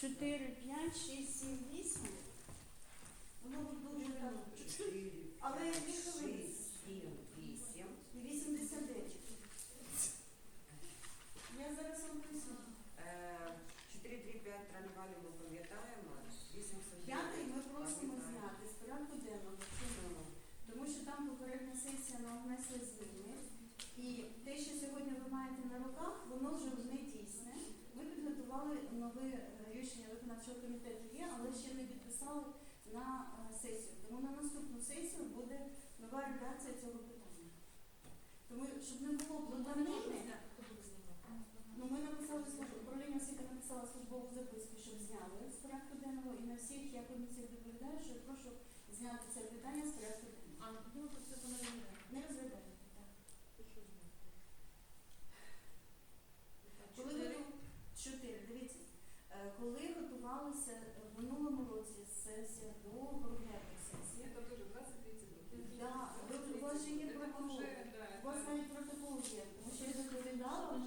4, 5, 6, 7, 8. Воно дуже так. Але хвилини. шість, сім, 89. Я зараз вам. Е, 4, 3, 5 транвалі ми пам'ятаємо. 8, П'ятий ми просимо зняти з порядку денного. Чому? Тому що там попередня сесія нам внесли зміни. І те, що сьогодні ви маєте на руках, воно вже не дійсне. Ми підготували нове рішення виконавчого комітету є, але ще не підписали на е, сесію. Тому на наступну сесію буде нова редакція цього питання. Тому щоб не було блоканини, ну ми написали управління освіти написало службову записку, щоб зняли з порядку денного. І на всіх я комісії доповідаю, що я прошу зняти це питання з порядку денного. А, ну, це. Не розглядаємо. Чотири, дивіться. Е, Коли готувалися е, в минулому році сесія до грудневої сесії, Это тоже 20-30 да, у вас же є протокол. У вас навіть протокол є, тому що я доповідала.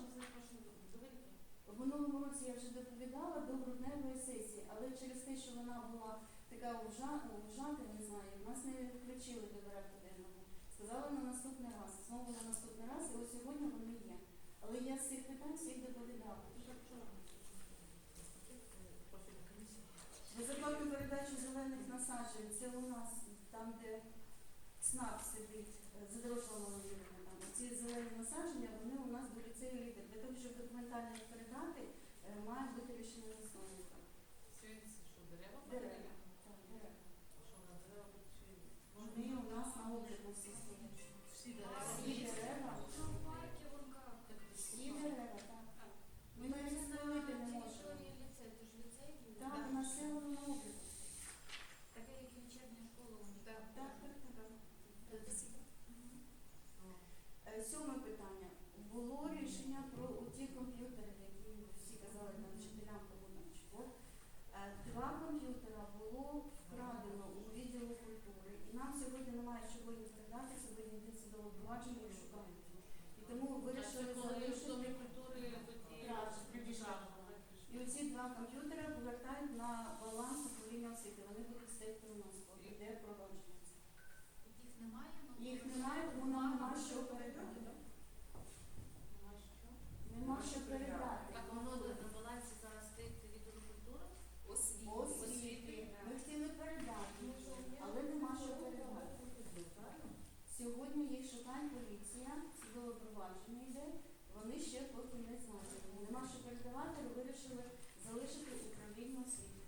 В минулому році я вже доповідала до грудневої сесії, але через те, що вона була така ужа- ужата, не знаю, нас не включили до порядку денного. Сказали на наступний раз, знову на наступний раз, і ось сьогодні вони є. Але я з цих питань всіх доповідала. Безоплатну передачу зелених насаджень, це у нас там, де ЦНАП сидить, е, задорослого там. Ці зелені насадження, вони у нас до ліцею лідер. Для того, щоб документально їх передати, е, має бути рішення засновника. Дерева Дерева. Так, дерева. Що на дерева? Вони у нас на обліку. Всі дерева. Всі дерева, Так, всі дерева, так. Ми навіть створити не можемо. Так, на селеному обліку. Таке, як і вечірня школа у них. Так, так, так. Е, Сьоме питання. Було про ті комп'ютери, які всі казали нам вчителям кому От, е, Два комп'ютера було вкрадено у відділу культури, і нам сьогодні немає чого їм передати, сьогодні йде судове провадження і шукають. І тому вирішили Це коли в Домі залишити. культури тоді Так, прибіжали. І оці два комп'ютери повертають на баланс управління освіти. Вони будуть стояти у нас, поки йде провадження. Їх немає, ну, Їх немає, тому нам нема що передати. Нема що передати. Так воно на балансі зараз стоїть відділу культури? Освіти. Ми хотіли передати, але нема що передати. Сьогодні їх шукає поліція, судове провадження йде, вони ще поки не знають. Нема що передавати, але вирішили залишити управління освіти.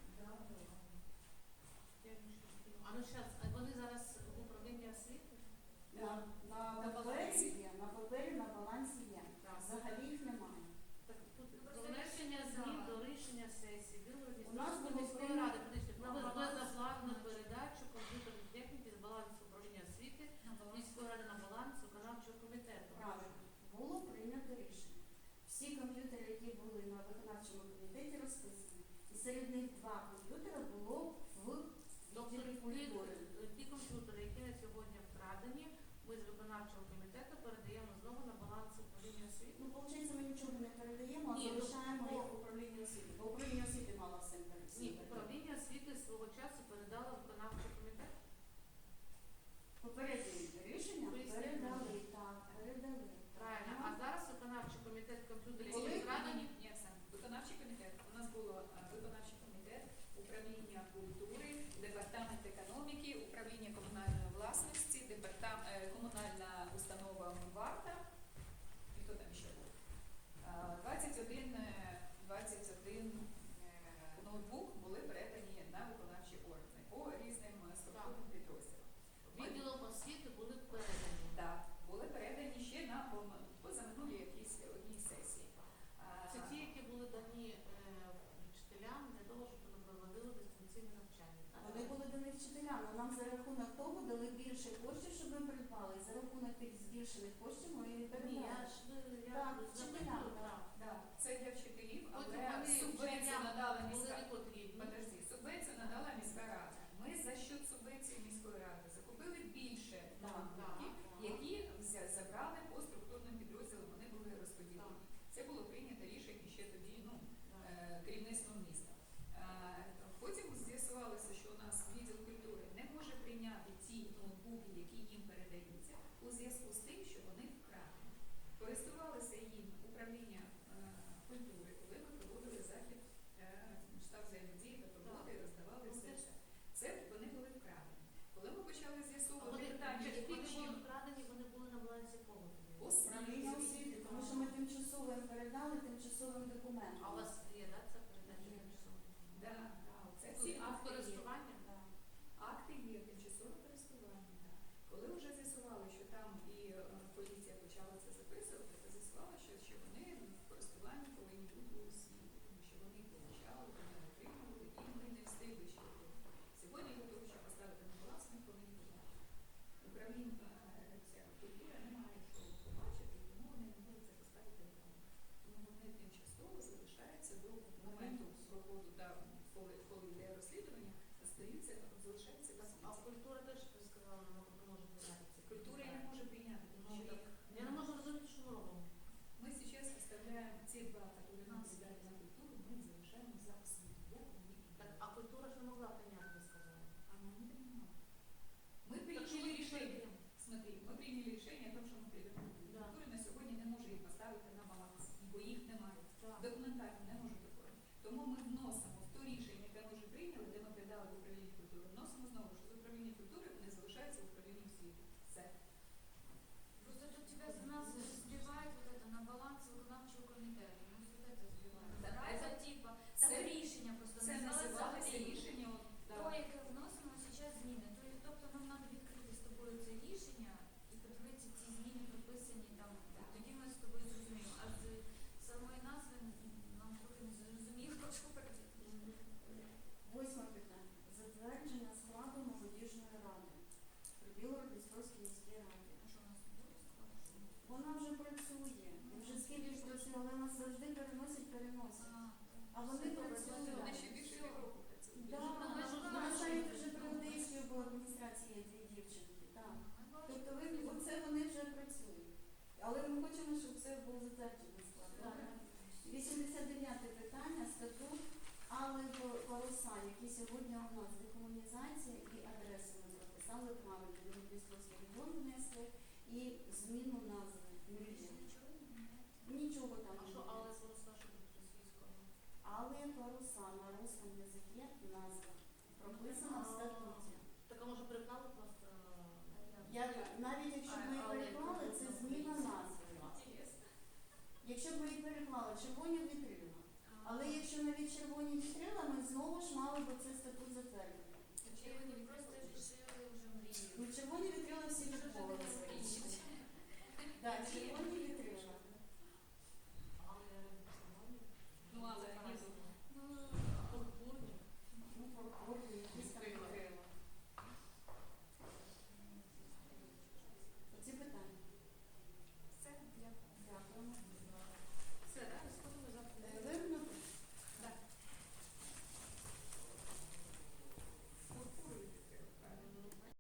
А ну зараз, а вони зараз в управлінні освіти? На, на папері є, на папері на балансі є. Так. Взагалі їх немає. Так, тут про внесення змін до рішення сесії Білої У нас було міської прийнято- ради подивіться, про безоплатну передачу комп'ютерної техніки з балансу управління освіти на балансі. міської ради на баланс виконавчого комітету. Правильно. Було прийнято рішення. Всі комп'ютери, які були на виконавчому комітеті, розписані. І серед них два комп'ютери було в Тобто відділі ті, культури. ті комп'ютери, які на сьогодні вкрадені, ми з виконавчого комітету передаємо знову на баланс управління освіти. Ну, виходить, ми нічого не передаємо, а Ні, ну, залишаємо ну, їх в управлінні освіти. Бо управління освіти мало все Ні, управління освіти свого часу передало виконавчий комітет. Попереднє рішення Поясніть, передали, так, передали. Правильно. А зараз виконавчий комітет комп'ютерів, Коли вкрадені, Ні, сам виконавчий комітет. У нас було е, виконавчий комітет, управління культури, департамент економіки, управління комунальної власності, департамент комунальна установа Варта. І хто там ще був? Е, 21, е, 21 е, ноутбук були передані на виконавчі органи по різним е, структурним підрозділам. відділом освіти були передані. Так, були передані ще на пом- позаминулій якійсь одній сесії. Е, Це ті, які були дані е, вчителям для того, щоб вони проводили дистанційне навчання. так? Вони були до них вчителям, але нам за рахунок того дали більше коштів, щоб ми придбали. За рахунок тих збільшених коштів ми її Ні, я ж е, Так, вчителям, так. Да, це для вчителів, але субвенцію надала міська не. Подожди, субвенцію надала міська рада. Ми за счет субвенції міської ради закупили більше Так, ноутбуків, які забрали по структурним підрозділам, вони були розподілені. Це було прийнято рішення ще тоді ну, Потім з'ясувалося, що у нас відділ культури не може прийняти ті ноутбуки, які їм передаються, у зв'язку з тим, що вони вкрали. Користувалися їм управління е, культури, коли ми проводили захід е, штаб взаємодії та роботи і роздавали все це. Це вони були вкрадені. Коли ми почали з'ясовувати питання, які були вкрадені, вони були на балансі кого? Тому що ми тимчасовим передали тимчасовим документом. Да, да, це всі акт акти користування? Да. Акти є, тимчасове користування. Да. Коли вже з'ясували, що там і е, поліція почала це записувати, то з'ясували, що, що вони в користуванні повинні бути у освіті, тому що вони получали, вони отримували, і ми не встигли ще. Сьогодні для того, щоб поставити на ми повинні побачити. Управління е, ця культура не Документально не може такого. Тому ми вносимо в то рішення, яке ми вже прийняли, де ми передали в управління культури, вносимо знову, що з управління культури вони залишаються в управлінні освіти. Все. Просто тут тебе с нас збивають на баланс виконавчого комітету. Але ми хочемо, щоб це був затверджений склад. Добре? 89 питання, статут Алли Паруса, які сьогодні у нас декомунізація і адреси ми прописали правильно. Білгород-Дністровський регіон внесли і зміну назви. Нічого. Нічого там А що, але що тут російського? Але паруса на русском язикі назва прописана в статуті. Так, а може переклали просто? Я, навіть якщо б ми їх переклали, це зміна назви. Якщо б ми їх переклали, червоні вітрила. Але якщо навіть червоні вітрила, ми знову ж мали б цей статут затвердити.